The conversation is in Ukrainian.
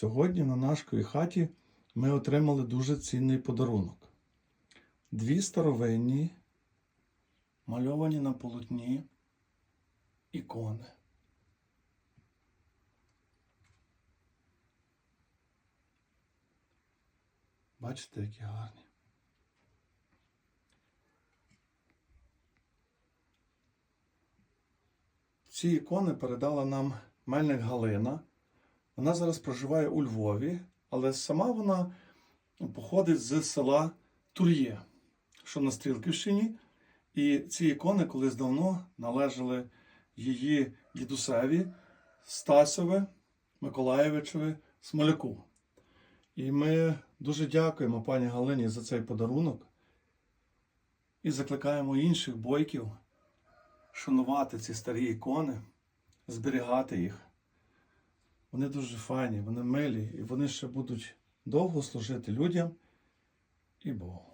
Сьогодні на нашій хаті ми отримали дуже цінний подарунок. Дві старовинні, мальовані на полотні ікони. Бачите, які гарні. Ці ікони передала нам Мельник Галина. Вона зараз проживає у Львові, але сама вона походить з села Тур'є, що на Стрілківщині. І ці ікони колись давно належали її дідусеві Стасове, Миколаєвичеві, Смоляку. І ми дуже дякуємо пані Галині за цей подарунок і закликаємо інших бойків шанувати ці старі ікони, зберігати їх. Вони дуже файні, вони милі, і вони ще будуть довго служити людям і Богу.